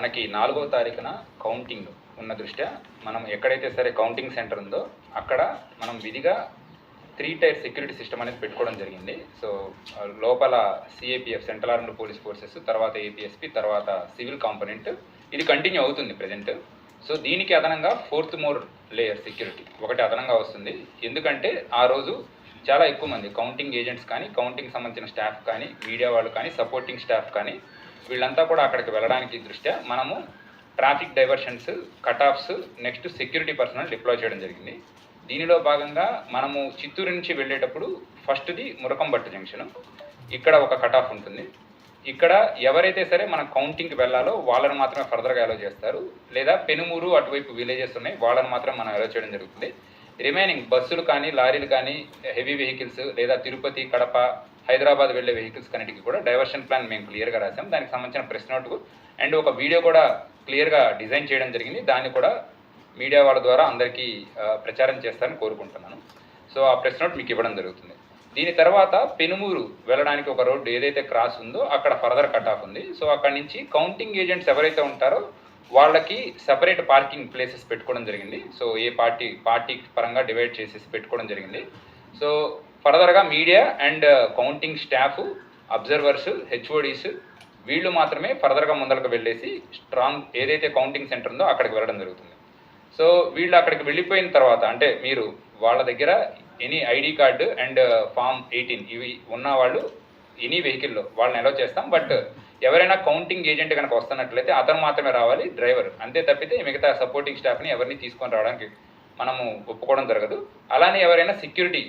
మనకి నాలుగో తారీఖున కౌంటింగ్ ఉన్న దృష్ట్యా మనం ఎక్కడైతే సరే కౌంటింగ్ సెంటర్ ఉందో అక్కడ మనం విధిగా త్రీ టైర్ సెక్యూరిటీ సిస్టమ్ అనేది పెట్టుకోవడం జరిగింది. సో లోపల CAPF central armed police forces తర్వాత ఏపీఎస్పి తర్వాత సివిల్ కాంపోనెంట్ ఇది కంటిన్యూ అవుతుంది ప్రజెంట్ సో దీనికి అదనంగా ఫోర్త్ మోర్ లేయర్ సెక్యూరిటీ ఒకటి అదనంగా వస్తుంది. ఎందుకంటే ఆ రోజు చాలా ఎక్కువ మంది కౌంటింగ్ ఏజెంట్స్ కానీ కౌంటింగ్ సంబంధించిన స్టాఫ్ కానీ మీడియా వాళ్ళు కానీ సపోర్టింగ్ స్టాఫ్ కానీ వీళ్ళంతా కూడా అక్కడికి వెళ్ళడానికి దృష్ట్యా మనము traffic diversions cut offs next security personnel deploy చేయడం జరిగింది. దీనిలో భాగంగా మనము చిత్తూరు నుంచి వెళ్ళేటప్పుడు ఫస్ట్ది మురకంబట్టు జంక్షన్. ఇక్కడ ఒక కట్ ఆఫ్ ఉంటుంది. ఇక్కడ ఎవరైతే సరే మన కౌంటింగ్కి వెళ్ళాలో వాళ్ళని మాత్రమే ఫర్దర్గా అలో చేస్తారు. లేదా పెనుమూరు అటువైపు విలేజెస్ ఉన్నాయి వాళ్ళని మాత్రం మనం అలో చేయడం జరుగుతుంది. రిమైనింగ్ బస్సులు కానీ లారీలు కానీ హెవీ వెహికల్స్ లేదా తిరుపతి కడప హైదరాబాద్ వెళ్ళే వెహికల్స్ కన్నిటికి కూడా డైవర్షన్ ప్లాన్ మేము క్లియర్గా రాసాం దానికి సంబంధించిన ప్రెస్ నోట్ అండ్ ఒక వీడియో కూడా క్లియర్గా డిజైన్ చేయడం జరిగింది. దాన్ని కూడా మీడియా వాళ్ళ ద్వారా అందరికీ ప్రచారం చేస్తారని కోరుకుంటున్నాను. సో ఆ ప్రెస్ నోట్ మీకు ఇవ్వడం జరుగుతుంది. దీని తర్వాత పెనుమూరు వెళ్ళడానికి ఒక రోడ్డు ఏదైతే క్రాస్ ఉందో అక్కడ ఫర్దర్ కట్ ఆఫ్ ఉంది. సో అక్కడ నుంచి కౌంటింగ్ ఏజెంట్స్ ఎవరైతే ఉంటారో వాళ్ళకి సపరేట్ పార్కింగ్ ప్లేసెస్ పెట్టుకోవడం జరిగింది. సో ఏ పార్టీ పార్టీ పరంగా డివైడ్ చేసేసి పెట్టుకోవడం జరిగింది. సో ఫర్దర్గా media and uh, counting staff observers HODs వీళ్ళు మాత్రమే ఫర్దర్గా ముందరకు వెళ్ళేసి స్ట్రాంగ్ ఏదైతే కౌంటింగ్ సెంటర్ ఉందో అక్కడికి వెళ్ళడం జరుగుతుంది. సో వీళ్ళు అక్కడికి వెళ్ళిపోయిన తర్వాత అంటే మీరు వాళ్ళ దగ్గర any ID card and uh, form eighteen ఇవి ఉన్న వాళ్ళు ఎనీ వెహికల్లో వాళ్ళని అలౌ చేస్తాం. బట్ ఎవరైనా కౌంటింగ్ ఏజెంట్ కనుక వస్తున్నట్లయితే అతను మాత్రమే రావాలి డ్రైవర్. అంతే తప్పితే మిగతా సపోర్టింగ్ స్టాఫ్ని ఎవరిని తీసుకొని రావడానికి మనము ఒప్పుకోవడం జరగదు. అలానే ఎవరైనా సెక్యూరిటీ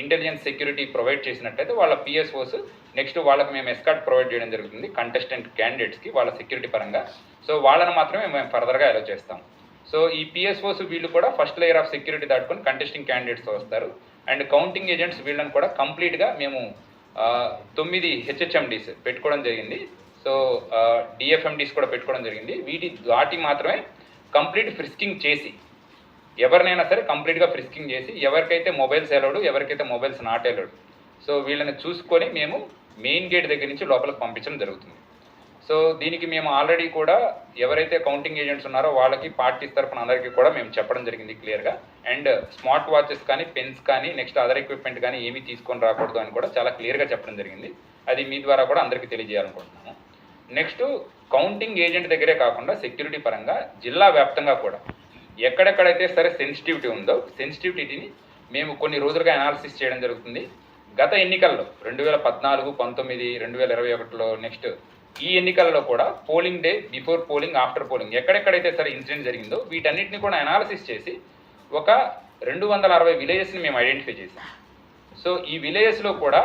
ఇంటెలిజెన్స్ సెక్యూరిటీ ప్రొవైడ్ చేసినట్టయితే వాళ్ళ పిఎస్ఓస్ నెక్స్ట్ వాళ్ళకి మేము ఎస్కార్ట్ ప్రొవైడ్ చేయడం జరుగుతుంది కంటెస్టెంట్ క్యాండిడేట్స్కి వాళ్ళ సెక్యూరిటీ పరంగా. సో వాళ్ళని మాత్రమే మేము ఫర్దర్గా అలో చేస్తాం. సో ఈ పిఎస్ఓస్ వీళ్ళు కూడా ఫస్ట్ లేయర్ ఆఫ్ సెక్యూరిటీ దాటుకొని కంటెస్టింగ్ క్యాండిడేట్స్ వస్తారు. అండ్ కౌంటింగ్ ఏజెంట్స్ వీళ్ళని కూడా కంప్లీట్గా మేము తొమ్మిది హెచ్హెచ్ఎండీస్ పెట్టుకోవడం జరిగింది. సో డిఎఫ్ఎండీస్ కూడా పెట్టుకోవడం జరిగింది. వీటి దాటి మాత్రమే కంప్లీట్ ఫ్రిస్కింగ్ చేసి ఎవరినైనా సరే కంప్లీట్గా ఫ్రిస్కింగ్ చేసి ఎవరికైతే మొబైల్స్ ఎలవడు ఎవరికైతే మొబైల్స్ నాట్ ఎలవడు సో వీళ్ళని చూసుకొని మేము మెయిన్ గేట్ దగ్గర నుంచి లోపలికి పంపించడం జరుగుతుంది. సో దీనికి మేము ఆల్రెడీ కూడా ఎవరైతే కౌంటింగ్ ఏజెంట్స్ ఉన్నారో వాళ్ళకి పార్టీస్ తరఫున అందరికీ కూడా మేము చెప్పడం జరిగింది క్లియర్గా. అండ్ స్మార్ట్ వాచెస్ కానీ పెన్స్ కానీ నెక్స్ట్ అదర్ ఎక్విప్మెంట్ కానీ ఏమీ తీసుకొని రాకూడదు అని కూడా చాలా క్లియర్గా చెప్పడం జరిగింది. అది మీ ద్వారా కూడా అందరికీ తెలియజేయాలనుకుంటున్నాము. నెక్స్ట్ కౌంటింగ్ ఏజెంట్ దగ్గరే కాకుండా సెక్యూరిటీ పరంగా జిల్లా వ్యాప్తంగా కూడా ఎక్కడెక్కడైతే సరే సెన్సిటివిటీ ఉందో సెన్సిటివిటీని మేము కొన్ని రోజులుగా అనాలిసిస్ చేయడం జరుగుతుంది. గత ఎన్నికల్లో రెండు వేల పద్నాలుగు పంతొమ్మిది రెండు వేల ఇరవై ఒకటిలో నెక్స్ట్ ఈ ఎన్నికలలో కూడా polling day before polling after polling ఎక్కడెక్కడైతే సరే ఇన్సిడెంట్ జరిగిందో వీటన్నిటిని కూడా అనాలిసిస్ చేసి ఒక రెండు వందల అరవై విలేజెస్ని మేము ఐడెంటిఫై చేసాం. సో ఈ విలేజెస్లో కూడా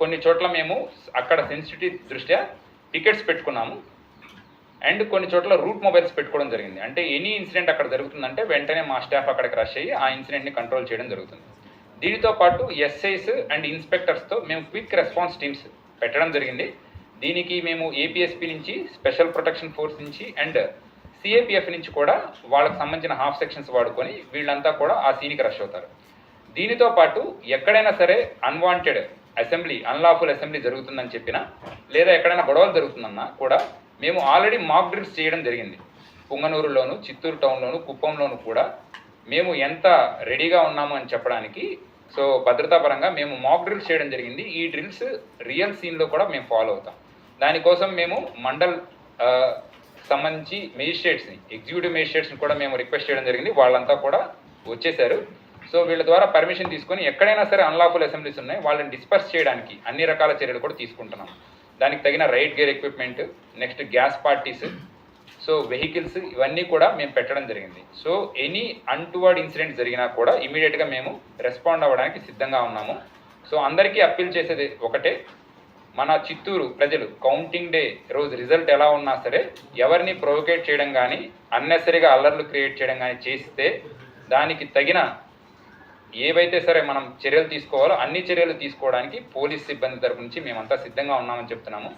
కొన్ని చోట్ల మేము అక్కడ సెన్సిటివ్ దృష్ట్యా టికెట్స్ పెట్టుకున్నాము. అండ్ కొన్ని చోట్ల రూట్ మొబైల్స్ పెట్టుకోవడం జరిగింది. అంటే ఎనీ ఇన్సిడెంట్ అక్కడ జరుగుతుందంటే వెంటనే మా స్టాఫ్ అక్కడికి రష్ అయ్యి ఆ ఇన్సిడెంట్ని కంట్రోల్ చేయడం జరుగుతుంది. దీనితో పాటు ఎస్ఐస్ అండ్ ఇన్స్పెక్టర్స్తో మేము క్విక్ రెస్పాన్స్ టీమ్స్ పెట్టడం జరిగింది. దీనికి మేము ఏపీఎస్పీ నుంచి స్పెషల్ ప్రొటెక్షన్ ఫోర్స్ నుంచి అండ్ సిఏపిఎఫ్ నుంచి కూడా వాళ్ళకి సంబంధించిన హాఫ్ సెక్షన్స్ వాడుకొని వీళ్ళంతా కూడా ఆ సీన్కి రష్ అవుతారు. దీనితో పాటు ఎక్కడైనా సరే అన్వాంటెడ్ అసెంబ్లీ అన్లాఫుల్ అసెంబ్లీ జరుగుతుందని చెప్పినా లేదా ఎక్కడైనా గొడవలు జరుగుతుందన్నా కూడా మేము ఆల్రెడీ మాక్ డ్రిల్స్ చేయడం జరిగింది. పుంగనూరులోను చిత్తూరు టౌన్లోను కుప్పంలోను కూడా మేము ఎంత రెడీగా ఉన్నాము అని చెప్పడానికి సో భద్రతా పరంగా మేము మాక్ డ్రిల్స్ చేయడం జరిగింది. ఈ డ్రిల్స్ రియల్ సీన్లో కూడా మేము ఫాలో అవుతాం. దానికోసం మేము మండల్ సంబంధించి మేజిస్ట్రేట్స్ని ఎగ్జిక్యూటివ్ మేజిస్ట్రేట్స్ని కూడా మేము రిక్వెస్ట్ చేయడం జరిగింది. వాళ్ళంతా కూడా వచ్చేసారు. సో వీళ్ళ ద్వారా పర్మిషన్ తీసుకొని ఎక్కడైనా సరే అన్లాఫుల్ అసెంబ్లీస్ ఉన్నాయి. వాళ్ళని డిస్పర్స్ చేయడానికి అన్ని రకాల చర్యలు కూడా తీసుకుంటున్నాం. దానికి తగిన right gear equipment next gas parties so vehicles ఇవన్నీ కూడా మేము పెట్టడం జరిగింది. సో ఎనీ అన్టువర్డ్ ఇన్సిడెంట్ జరిగినా కూడా ఇమీడియట్గా మేము రెస్పాండ్ అవ్వడానికి సిద్ధంగా ఉన్నాము. సో అందరికీ అప్పీల్ చేసేది ఒకటే మన చిత్తూరు ప్రజలు కౌంటింగ్ డే రోజు రిజల్ట్ ఎలా ఉన్నా సరే ఎవరిని ప్రొవోకేట్ చేయడం కానీ అన్నెసరిగా అల్లర్లు క్రియేట్ చేయడం కానీ చేస్తే దానికి తగిన ఏవైతే సరే మనం చర్యలు తీసుకోవాలో అన్ని చర్యలు తీసుకోవడానికి పోలీస్ సిబ్బంది తరపు నుంచి మేమంతా సిద్ధంగా ఉన్నామని చెప్తున్నాము.